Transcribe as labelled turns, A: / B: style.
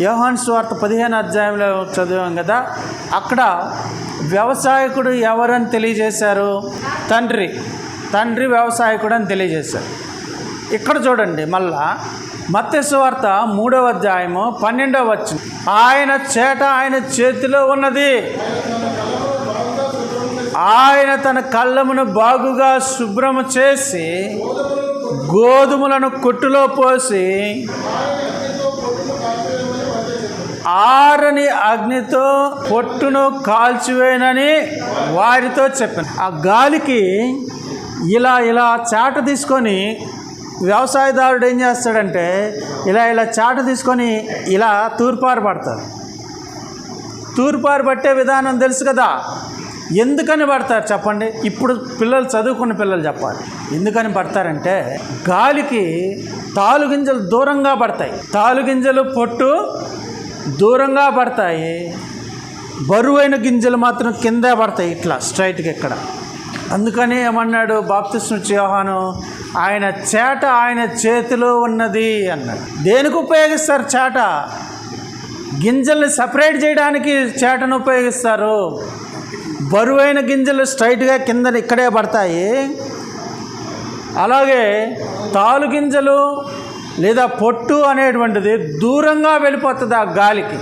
A: యోహాన్ స్వార్త పదిహేను అధ్యాయంలో చదివాం కదా? అక్కడ వ్యవసాయకుడు ఎవరని తెలియజేశారు? తండ్రి. తండ్రి వ్యవసాయకుడు అని తెలియజేశారు. ఇక్కడ చూడండి మళ్ళా మత్స్యవార్త మూడవ అధ్యాయము పన్నెండవ వచ్చిన ఆయన చేట ఆయన చేతిలో ఉన్నది. ఆయన తన కళ్ళమును బాగుగా శుభ్రము చేసి గోధుమలను కొట్టులో పోసి ఆరని అగ్నితో పొట్టును కాల్చివేనని వారితో చెప్పాను. ఆ గాలికి ఇలా ఇలా చాట తీసుకొని వ్యవసాయదారుడు ఏం చేస్తాడంటే ఇలా ఇలా చాట తీసుకొని ఇలా తూర్పారు పడతారు. తూర్పారు పట్టే విధానం తెలుసు కదా. ఎందుకని పడతారు చెప్పండి? ఇప్పుడు పిల్లలు చదువుకున్న పిల్లలు చెప్పాలి. ఎందుకని పడతారంటే గాలికి తాలు గింజలు దూరంగా పడతాయి. తాలుగింజలు పొట్టు దూరంగా పడతాయి బరువైన గింజలు మాత్రం కిందే పడతాయి ఇట్లా స్ట్రైట్గా ఇక్కడ అందుకని ఏమన్నాడు బాప్తిష్ణు యోహాను ఆయన చేట ఆయన చేతిలో ఉన్నది అన్నాడు. దేనికి ఉపయోగిస్తారు చేట? గింజల్ని సపరేట్ చేయడానికి చేటను ఉపయోగిస్తారు. బరువైన గింజలు స్ట్రైట్గా కింద ఇక్కడే పడతాయి. అలాగే తాలు గింజలు లేదా పొట్టు అనేటువంటిది దూరంగా వెళ్ళిపోతుంది ఆ గాలికి.